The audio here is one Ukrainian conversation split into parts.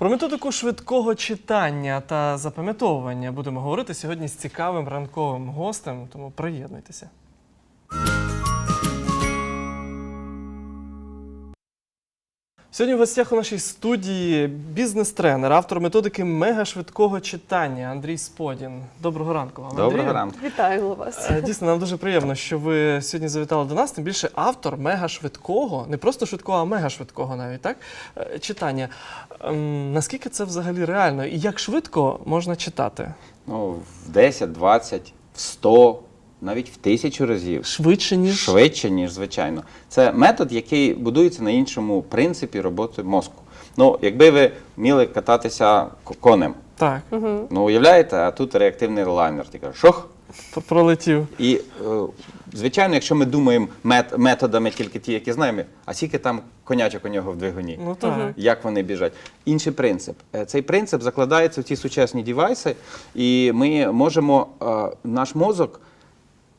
Про методику швидкого читання та запам'ятовування будемо говорити сьогодні з цікавим ранковим гостем, тому приєднуйтеся. Сьогодні в гостях у нашій студії бізнес-тренер, автор методики мегашвидкого читання Андрій Сподін. Доброго ранку вам. Доброго Андрію. ранку. Вітаю вас. Е, Дійсно, нам дуже приємно, що ви сьогодні завітали до нас. Тим більше автор мегашвидкого, не просто швидкого, а мегашвидкого навіть так е, читання. Ем, Наскільки це взагалі реально? І як швидко можна читати? Ну, в 10, 20, в 100, навіть в тисячу разів. Швидше, ніж Швидше, ніж звичайно. Це метод, який будується на іншому принципі роботи мозку. Ну, якби ви вміли кататися конем, так, ну уявляєте, а тут реактивний лайнер. Ти кажеш, шох. пролетів. І, е, звичайно, якщо ми думаємо мет- методами тільки ті, які знаємо, а скільки там конячок у нього в двигуні. Ну так. Як вони біжать? Інший принцип. Е, Цей принцип закладається в ті сучасні девайси, і ми можемо е, наш мозок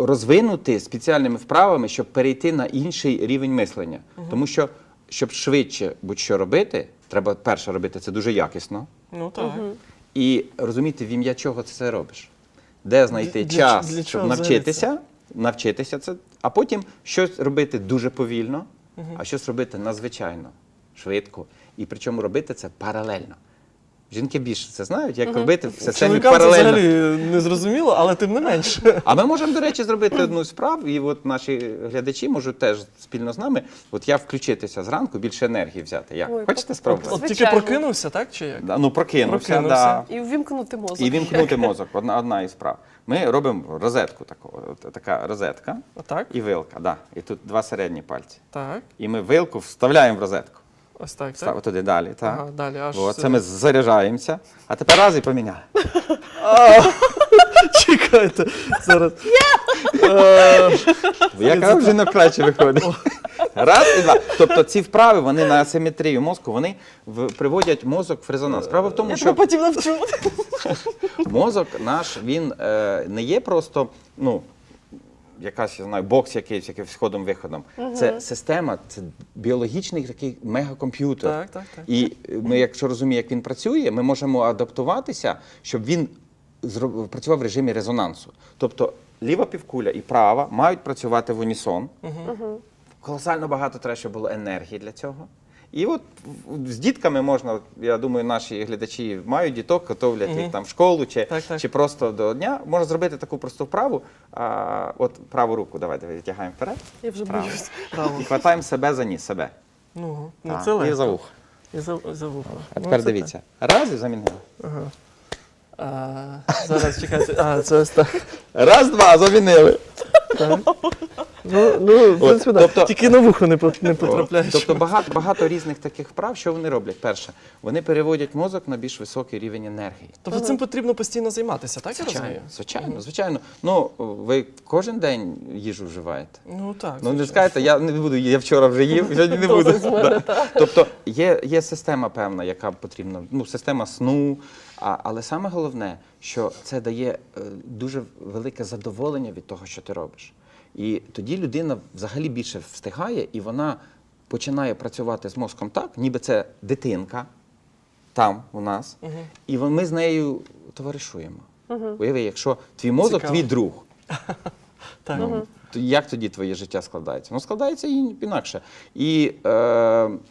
розвинути спеціальними вправами, щоб перейти на інший рівень мислення. Тому що, щоб швидше будь-що робити, треба перше робити це дуже якісно. Ну так. І розуміти, в ім'я чого ти це робиш. Де знайти Для- для час, ч- для щоб навчитися, навчитися це, а потім щось робити дуже повільно, а щось робити надзвичайно, швидко. І причому робити це паралельно. Жінки більше це знають, як робити в системі Чоловікам це паралельно. взагалі не зрозуміло, але тим не менше. А ми можемо, до речі, зробити одну справу, і от наші глядачі можуть теж спільно з нами. От я включитися зранку, більше енергії взяти. Як? Ой, Хочете спробувати? От тільки Звичайно. прокинувся, так чи як? Да, Ну, прокинувся, Прокинувся. Да. І ввімкнути мозок. І вімкнути мозок. Одна, одна із справ. Ми робимо розетку таку, от така розетка Отак? і вилка. Да. І тут два середні пальці. Так. І ми вилку вставляємо в розетку. Ось так. Став так? туди далі. Так. Ага, далі аж сюди. це ми заряджаємося. А тепер раз і поміняли. Чекайте. Зараз. Е, Яка вже на краще виходить. Раз і два. Тобто ці вправи вони на асиметрію мозку вони приводять мозок в резонанс. Справа в тому, що тебе потім навчу. мозок наш він е, не є просто ну, якась я знаю, бокс якийсь, якийсь входом-виходом. Це система, це біологічний такий мегакомп'ютер. Так, так, так. І ми, якщо розуміємо, як він працює, ми можемо адаптуватися, щоб він зро- працював в режимі резонансу. Тобто ліва півкуля і права мають працювати в унісон. Колосально багато треба, щоб було енергії для цього. І от з дітками можна, я думаю, наші глядачі мають діток, готовлять їх там в школу чи, Так, так. чи просто до дня. Можна зробити таку просту вправу. А, от праву руку давайте витягаємо вперед. Я вже Право. боюсь. Право. І хватаємо себе за ніс, себе. Ну, ну Так, це легко. і за вухо. І за, за вухо. А Ну, тепер це дивіться. Раз і замінили. так. Ага. А, зараз чекайте. А, це ось так. Раз, два, замінили. так. Ну, ну, в принципі, так. тобто- Тільки на вухо не, по- не потрапляє. Тобто багато, багато різних таких вправ, що вони роблять? Перше, вони переводять мозок на більш високий рівень енергії. Тобто цим потрібно постійно займатися, так я Звичайно, розумію? звичайно, звичайно. Ну, ви кожен день їжу вживаєте. Ну так. Ну не звичайно. скажете, я не буду, я вчора вже їв, сьогодні не буду. Да. Тобто є, є система певна, яка потрібна, ну, система сну. А, але саме головне, що це дає е, дуже велике задоволення від того, що ти робиш. І тоді людина взагалі більше встигає, і вона починає працювати з мозком так, ніби це дитинка там у нас, і ми з нею товаришуємо. Уяви, якщо твій мозок Цікаво. твій друг. Так. То як тоді твоє життя складається? Ну, складається і- інакше. І е,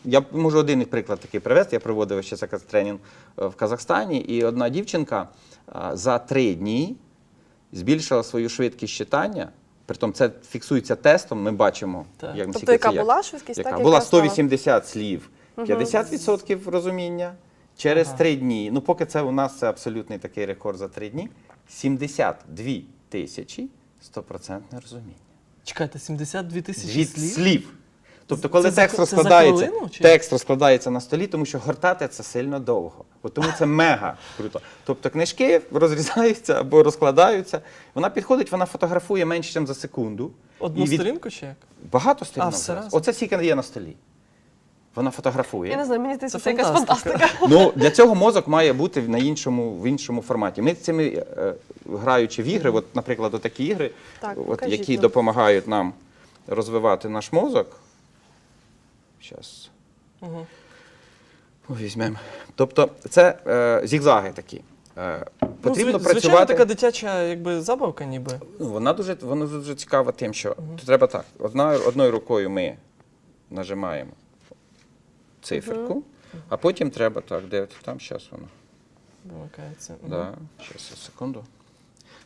я можу один приклад такий привести. Я проводив ще тренінг е, в Казахстані, і одна дівчинка е, за три дні збільшила свою швидкість читання. Притом це фіксується тестом, ми бачимо, Так. як Тобто, яка була швидкість, Яка? так, була яка стала? 180 слів, 50% розуміння через Ага. три дні. Ну, поки це у нас це абсолютний такий рекорд за три дні. 72 тисячі 100% розуміння. Чекайте, 72 тисячі Від слів? слів. Тобто, коли за- текст за розкладається, хвилину, текст розкладається на столі, тому що гортати це сильно довго. От тому це мега круто. Тобто книжки розрізаються або розкладаються. Вона підходить, вона фотографує менше, ніж за секунду. Одну І від- сторінку чи як? Багато сторінок. А, все зараз. разом? Оце стільки є на столі. Вона фотографує. Я не знаю, мені здається, Це це якась фантастика. фантастика. Ну, для цього мозок має бути на іншому, в іншому форматі. Ми цими, е, граючи в ігри, от, наприклад, такі ігри, Так, от, покажіть які нам. допомагають нам розвивати наш мозок. Щас. Угу. Візьмемо. Тобто, це е, зігзаги такі. Е, Ну, потрібно зв- звичайно, така дитяча якби, забавка ніби. Ну, Вона дуже, вона дуже цікава тим, що треба так. Одна, одною рукою ми нажимаємо циферку, а потім треба так, де там зараз воно. Вимикається. Да, щас, секунду.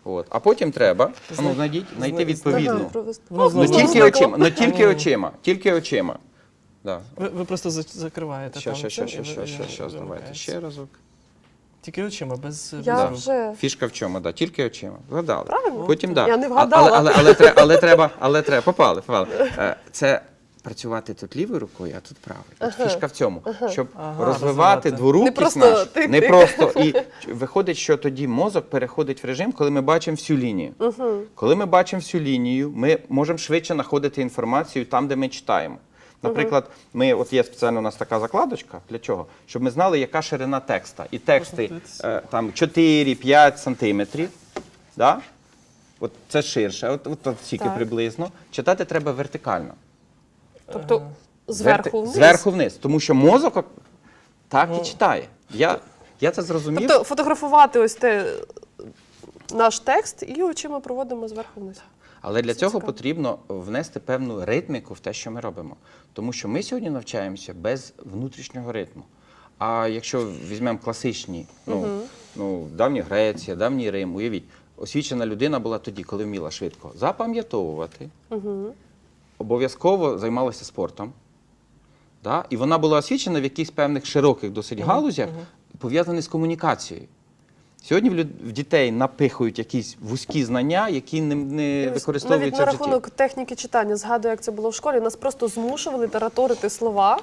От. А потім треба ну, знайти відповідну. Ну, Ну, Ну, ну, тільки очима, тільки очима. Да. Ви, ви просто за- закриваєте Щас, там. щас, це, щас, і ви- і щас, щас, давайте вимикається. ще разок. Тільки очима, без, без Да. рук. вже Фішка в чому, да, тільки очима. Вгадали. Правильно? Потім, да. Я не А- вгадала. Але, але, але, треба, але треба, але треба, попали, попали. Е, Це працювати тут лівою рукою, а тут правою. От Фішка в цьому, щоб Ага, розвивати розвивати. дворукість Не просто нашу. тик-тик. Не просто. І виходить, що тоді мозок переходить в режим, коли ми бачимо всю лінію. Коли ми бачимо всю лінію, ми можемо швидше знаходити інформацію там, де ми читаємо. Наприклад, ми от є спеціально у нас така закладочка. Для чого? Щоб ми знали, яка ширина текста. І тексти е, там 4-5 сантиметрів. Да? От це ширше, от, от, от стільки Так. приблизно. Читати треба вертикально. тобто зверху Верти- вниз. Зверху вниз. Тому що мозок так і читає. Я, я це зрозумів. Тобто фотографувати ось те наш текст і очима проводимо зверху вниз. Але для цього потрібно внести певну ритміку в те, що ми робимо. Тому що ми сьогодні навчаємося без внутрішнього ритму. А якщо візьмемо класичні, ну, ну давня Греція, давній Рим, уявіть, освічена людина була тоді, коли вміла швидко запам'ятовувати, обов'язково займалася спортом. Да? І вона була освічена в якихось певних широких досить галузях, пов'язаних з комунікацією. Сьогодні в, люд- в дітей напихують якісь вузькі знання, які не, не використовуються Навіть в на житті. рахунок техніки читання, згадую, як це було в школі. Нас просто змушували тараторити слова.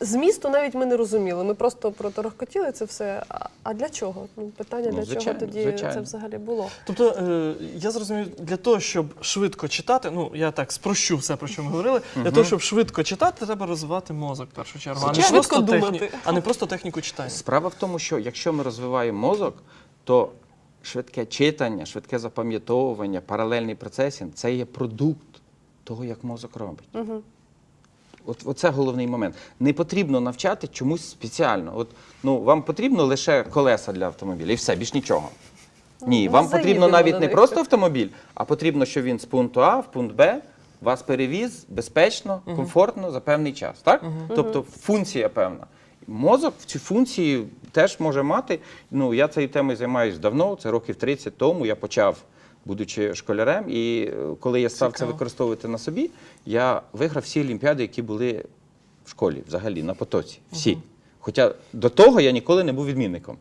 Змісту навіть ми не розуміли. Ми просто проторохкотіли це все. А- для чого? Ну, питання, Ну, для звичайно, чого тоді звичайно. це взагалі було? Тобто, е, я зрозумів, для того, щоб швидко читати, ну я так спрощу все, про що ми говорили. Для того, щоб швидко читати, треба розвивати мозок в першу чергу, а не, просто Швидко техні... а не просто техніку читання. Справа в тому, що якщо ми розвиваємо мозок, то швидке читання, швидке запам'ятовування, паралельний процесінг це є продукт того, як мозок робить. От, оце головний момент. Не потрібно навчати чомусь спеціально. От, ну, вам потрібно лише колеса для автомобіля і все, більш нічого. Ні, ми вам потрібно навіть не просто автомобіль, а потрібно, щоб він з пункту А в пункт Б вас перевіз безпечно, комфортно за певний час. Так? Тобто функція певна. Мозок в цю функцію теж може мати. Ну, я цією темою займаюся давно, це років 30 тому. Я почав, будучи школярем, і е, коли я став це використовувати на собі, я виграв всі олімпіади, які були в школі, взагалі, на потоці. Всі. Хоча до того я ніколи не був відмінником.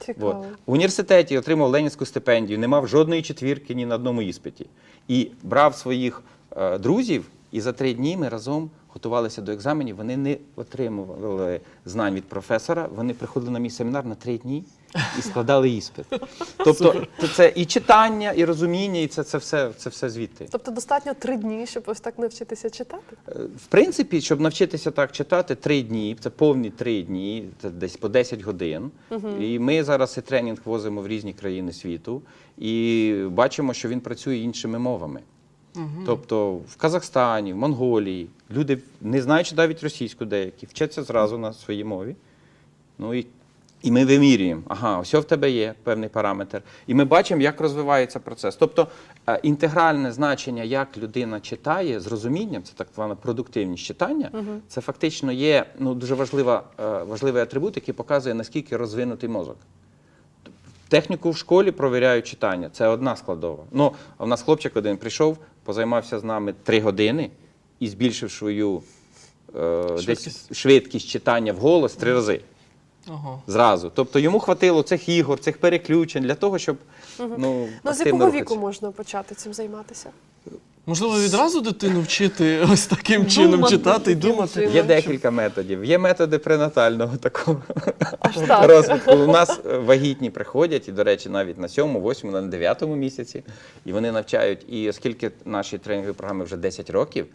От. Цікаво. В університеті отримав Ленінську стипендію, не мав жодної четвірки ні на одному іспиті. І брав своїх е, друзів, і за три дні ми разом готувалися до екзаменів. Вони не отримували знань від професора. Вони приходили на мій семінар на три дні і складали іспит. Тобто це, і читання, і розуміння, і це, це, все, це все звідти. Тобто достатньо три дні, щоб ось так навчитися читати? Е, В принципі, щоб навчитися так читати, три дні, це повні три дні, це десь по 10 годин. І ми зараз цей тренінг возимо в різні країни світу і бачимо, що він працює іншими мовами. Тобто в Казахстані, в Монголії люди, не знаючи навіть російську деякі, вчаться зразу на своїй мові. Ну і, і ми вимірюємо, ага, ось в тебе є певний параметр. І ми бачимо, як розвивається процес. Тобто е, інтегральне значення, як людина читає з розумінням, це так звана продуктивність читання, це фактично є ну, дуже важлива, е, важливий атрибут, який показує, наскільки розвинутий мозок. Техніку в школі провіряють читання. Це одна складова. Ну, а в нас хлопчик один прийшов, позаймався з нами три години і збільшив свою е, Швидкість. десь швидкість читання в голос три рази. Ого. Зразу. Тобто йому хватило цих ігор, цих переключень для того, щоб ну, Ну, з активно якого рухатися. віку можна почати цим займатися? Можливо, відразу дитину вчити ось таким чином Думати читати і думати. чином. Є декілька методів. Є методи пренатального такого Аж так. розвитку. У нас е, вагітні приходять, і, до речі, навіть на сьомому, восьмому, на дев'ятому місяці. І вони навчають. І оскільки наші тренінгові програми вже 10 років,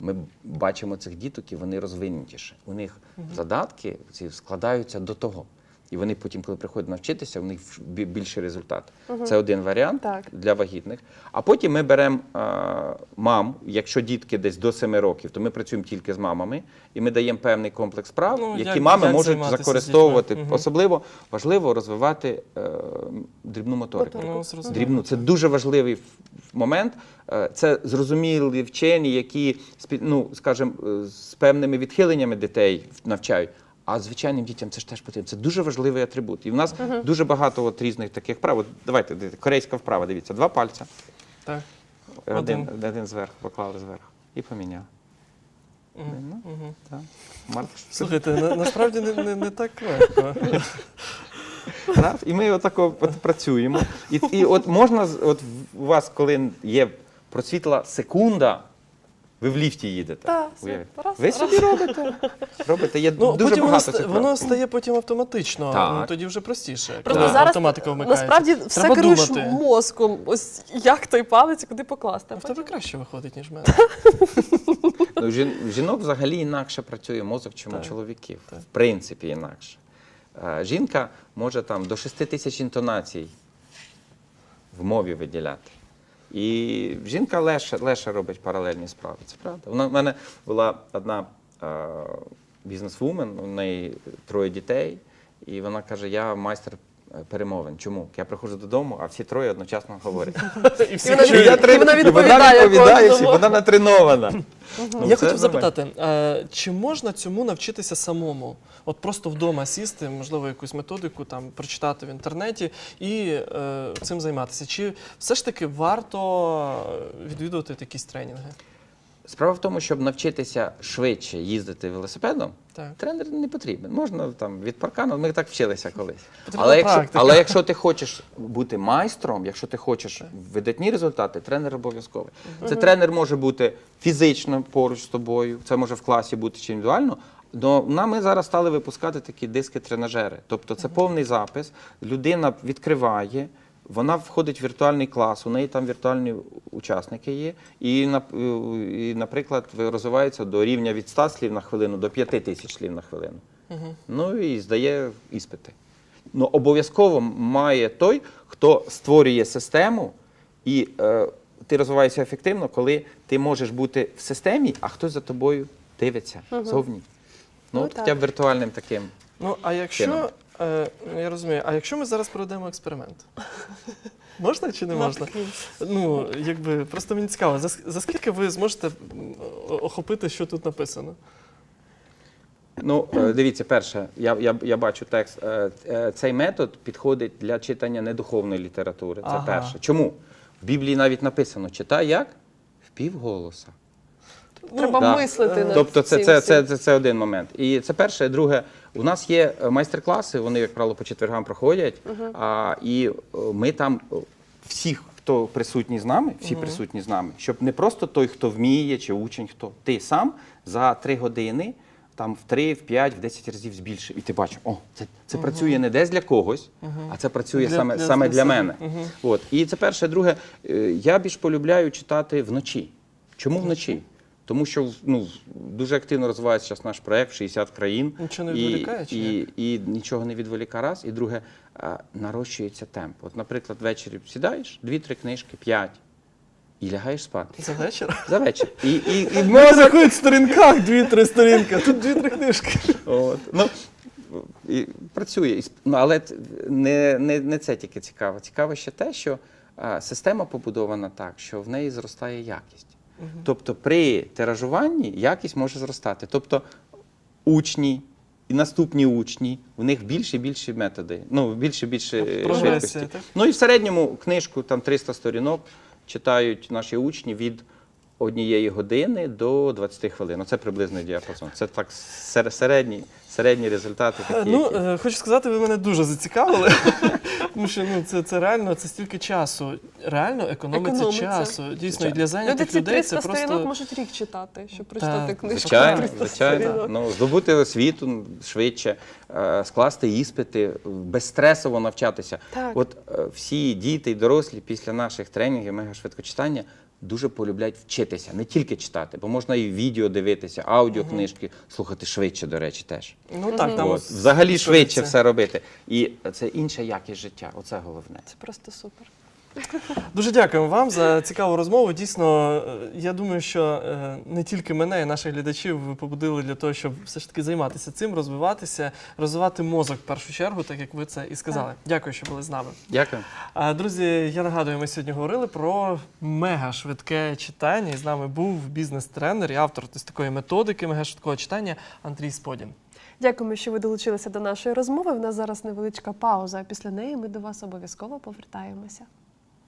ми бачимо цих діток, і вони розвинутіші. У них задатки ці складаються до того. І вони потім, коли приходять навчитися, у них більший результат. Це один варіант Так. для вагітних. А потім ми беремо е, мам, якщо дітки десь до 7 років, то ми працюємо тільки з мамами, і ми даємо певний комплекс прав, Ну, які як- мами як можуть закористовувати. Мгм. Особливо важливо розвивати е, дрібну моторику. Ну. Дрібну. Це дуже важливий момент. Е, Це зрозумілі вчені, які ну, скажімо, е, з певними відхиленнями дітей навчають. А звичайним дітям це ж теж потрібно. Це дуже важливий атрибут. І в нас дуже багато от різних таких вправ. От давайте, дивіться, корейська вправа, дивіться, два пальця. Так. Один, Один. один зверху, поклали зверху. І поміняли. Мгм. Ну, Мгм. так. Марк, Слухайте, на, насправді не, не, не так легко. Раз, і ми отако от працюємо. І, і от можна, з- от в- у вас, коли є просвітла секунда, ви в ліфті їдете. Так, все, Уявіть. раз, ви раз. собі робите. Робите. Є Ну, дуже потім воно, багато ста- цих воно стає потім автоматично. Так. Ну, тоді вже простіше. Просто коли зараз автоматика вмикається. насправді все Треба керуєш думати. мозком. Ось як той палець, куди покласти. А в тебе краще виходить, ніж в мене. Ну, жін- в жінок взагалі інакше працює мозок, чим у чоловіків. Так. В принципі, інакше. Е, Жінка може там до 6 тисяч інтонацій в мові виділяти. І жінка легше, легше робить паралельні справи. Це правда. Вона, в мене була одна е, бізнесвумен, у неї троє дітей, і вона каже: я майстер перемовин. Чому? Я приходжу додому, а всі троє одночасно говорять. І всі вона чують. від- і вона відповідає відповідає всі, вона натренована. Ну, Я це хотів нормально. запитати, а, чи можна цьому навчитися самому? От просто вдома сісти, можливо, якусь методику там прочитати в інтернеті і е, цим займатися. Чи все ж таки варто відвідувати якісь тренінги? Справа в тому, щоб навчитися швидше їздити велосипедом, Так. тренер не потрібен. Можна там від паркану, ми так вчилися колись. Потрібна Але якщо, практика. але якщо ти хочеш бути майстром, якщо ти хочеш видатні результати, тренер обов'язковий. Це тренер може бути фізично поруч з тобою, це може в класі бути чи індивідуально. Но на- ми зараз стали випускати такі диски-тренажери. Тобто це повний запис, людина відкриває. Вона входить в віртуальний клас, у неї там віртуальні учасники є, і, наприклад, розвивається до рівня від 100 слів на хвилину до 5 тисяч слів на хвилину. Ну і здає іспити. Ну, обов'язково має той, хто створює систему, і е, ти розвиваєшся ефективно, коли ти можеш бути в системі, а хтось за тобою дивиться зовні. Ну, Ну, от хоча б віртуальним таким. Ну, а якщо, Чином. Е, ну, я розумію, а якщо ми зараз проведемо експеримент? Можна чи не можна? Ну, якби просто мені цікаво, за, скільки ви зможете м, о- охопити, що тут написано? Ну, е, дивіться, перше, я, я, я бачу текст. Е, е, Цей метод підходить для читання недуховної літератури. Це Ага. перше. Чому? В Біблії навіть написано: читай як? Впівголоса. Треба да. мислити над Тобто це, цим це, всім. це, це, це один момент. І це перше. Друге, у нас є е, майстер-класи, вони, як правило, по четвергам проходять. А, і е, ми там е, всіх, хто присутній з нами, всі присутні з нами, щоб не просто той, хто вміє, чи учень, хто ти сам за три години. Там в 3, в 5, в 10 разів збільшив. І ти бачиш, о, це, це працює не десь для когось, а це працює Для- саме, для- саме для для себе. мене. От. І це перше. Друге, е, я більш полюбляю читати вночі. Чому вночі? Тому що ну, дуже активно розвивається зараз наш проект 60 країн. Нічого не І- чи і, і, нічого не відволікає раз. І друге, а, нарощується темп. От, наприклад, ввечері сідаєш, дві-три книжки, п'ять, і лягаєш спати. За вечір? За вечір. І, і, і Ми рахують в сторінках дві-три сторінки, тут дві-три книжки. От. Ну, і працює. Ну, але не, не, не це тільки цікаво. Цікаво ще те, що а, система побудована так, що в неї зростає якість. Тобто при тиражуванні якість може зростати. Тобто учні і наступні учні, у них більше і більше методи, ну, більше і більше е, швидкості. так? Ну і в середньому книжку там 300 сторінок читають наші учні від однієї години до 20 хвилин. Це приблизний діапазон. Це так сер- середні, середні результати. Такі, Ну, які- е, хочу сказати, ви мене дуже зацікавили. Тому що ну, це, це реально це стільки часу. Реально економиться, Економиться. часу. Дійсно, і для Люди зайнятих ці людей 300 сторінок можуть рік читати, щоб прочитати книжку. Звичайно, 300 звичайно. Ну, здобути освіту швидше, е, скласти іспити, безстресово навчатися. Так. От е, всі діти і дорослі після наших тренінгів мегашвидкочитання дуже полюбляють вчитися, не тільки читати, бо можна і відео дивитися, аудіокнижки, слухати швидше, до речі, теж. Ну так, там От, взагалі швидше все робити. І це інша якість життя. Оце головне. Це просто супер. Дуже дякуємо вам за цікаву розмову. Дійсно, е, я думаю, що е, не тільки мене і наших глядачів ви побудили для того, щоб все ж таки займатися цим, розвиватися, розвивати мозок в першу чергу, так як ви це і сказали. Дякую, що були з нами. Дякую. А, Друзі, я нагадую, ми сьогодні говорили про мега швидке читання. І з нами був бізнес-тренер і автор ось такої методики мега швидкого читання Андрій Сподін. Дякуємо, що ви долучилися до нашої розмови. В нас зараз невеличка пауза. а Після неї ми до вас обов'язково повертаємося.